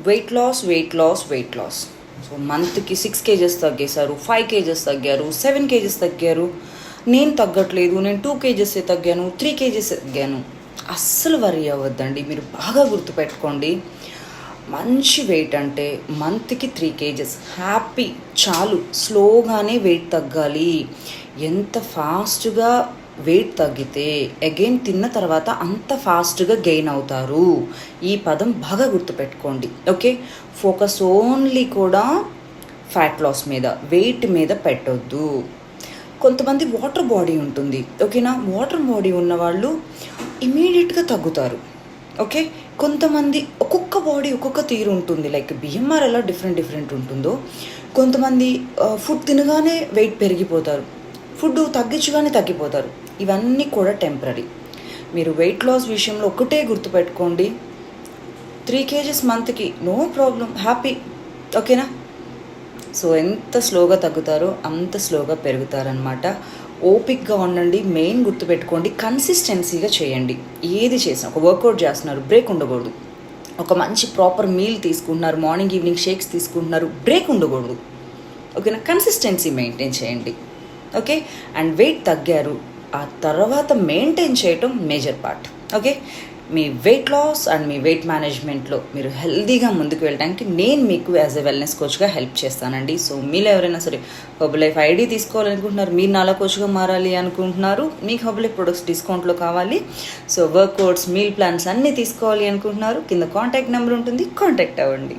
Weight loss weight loss weight loss so మంత్కి six kgs తగ్గేశారు five kgs తగ్గారు seven kgs తగ్గారు. నేను తగ్గట్లేదు నేను టూ కేజెస్ తగ్గాను త్రీ కేజెస్ తగ్గాను. అస్సలు వరీ అవ్వద్దండి మీరు బాగా గుర్తుపెట్టుకోండి. మంచి వెయిట్ అంటే మంత్కి త్రీ కేజెస్ హ్యాపీ చాలు స్లోగానే వెయిట్ తగ్గాలి. ఎంత ఫాస్ట్గా వెయిట్ తగ్గితే అగైన్ తిన్న తర్వాత అంత ఫాస్ట్గా గెయిన్ అవుతారు. ఈ పదం బాగా గుర్తుపెట్టుకోండి ఓకే ఫోకస్ ఓన్లీ కూడా ఫ్యాట్ లాస్ మీద వెయిట్ మీద పెట్టొద్దు. కొంతమంది వాటర్ బాడీ ఉంటుంది ఓకేనా వాటర్ బాడీ ఉన్నవాళ్ళు ఇమీడియట్గా తగ్గుతారు ఓకే కొంతమంది ఒక్కొక్క బాడీ ఒక్కొక్క తీరు ఉంటుంది లైక్ బిఎంఆర్ ఎలా డిఫరెంట్ డిఫరెంట్ ఉంటుందో కొంతమంది uh, ఫుడ్ తినగానే వెయిట్ పెరిగిపోతారు. ఫుడ్ తగ్గించగానే తగ్గిపోతారు. ఇవన్నీ కూడా టెంపరీ. మీరు వెయిట్ లాస్ విషయంలో ఒకటే గుర్తుపెట్టుకోండి. త్రీ కేజెస్ మంత్కి నో ప్రాబ్లం హ్యాపీ. ఓకేనా? సో ఎంత స్లోగా తగ్గుతారో అంత స్లోగా పెరుగుతారనమాట ఓపిక్గా ఉండండి మెయిన్ గుర్తుపెట్టుకోండి కన్సిస్టెన్సీగా చేయండి. ఏది చేసినా ఒక వర్కౌట్ చేస్తున్నారు బ్రేక్ ఉండకూడదు. ఒక మంచి ప్రాపర్ మీల్ తీసుకుంటున్నారు మార్నింగ్ ఈవినింగ్ షేక్స్ తీసుకుంటున్నారు బ్రేక్ ఉండకూడదు. ఓకేనా? కన్సిస్టెన్సీ మెయింటైన్ చేయండి. ఓకే? అండ్ వెయిట్ తగ్గారు. ఆ తర్వాత మెయింటైన్ చేయటం మేజర్ పార్ట్. ఓకే? మీ వెయిట్ లాస్ అండ్ మీ వెయిట్ మేనేజ్మెంట్లో మీరు హెల్దీగా ముందుకు వెళ్ళడానికి నేను మీకు యాజ్ ఎ వెల్నెస్ కోచ్గా హెల్ప్ చేస్తానండి. సో మీరు ఎవరైనా సరే హబ్ లైఫ్ ఐడి తీసుకోవాలనుకుంటున్నారు మీరు నాలా కోచ్గా మారాలి అనుకుంటున్నారు మీకు హబ్ లైఫ్ ప్రొడక్ట్స్ డిస్కౌంట్లో కావాలి. సో వర్కౌట్స్ మీల్ ప్లాన్స్ అన్నీ తీసుకోవాలి అనుకుంటున్నారు కింద కాంటాక్ట్ నెంబర్ ఉంటుంది కాంటాక్ట్ అవ్వండి.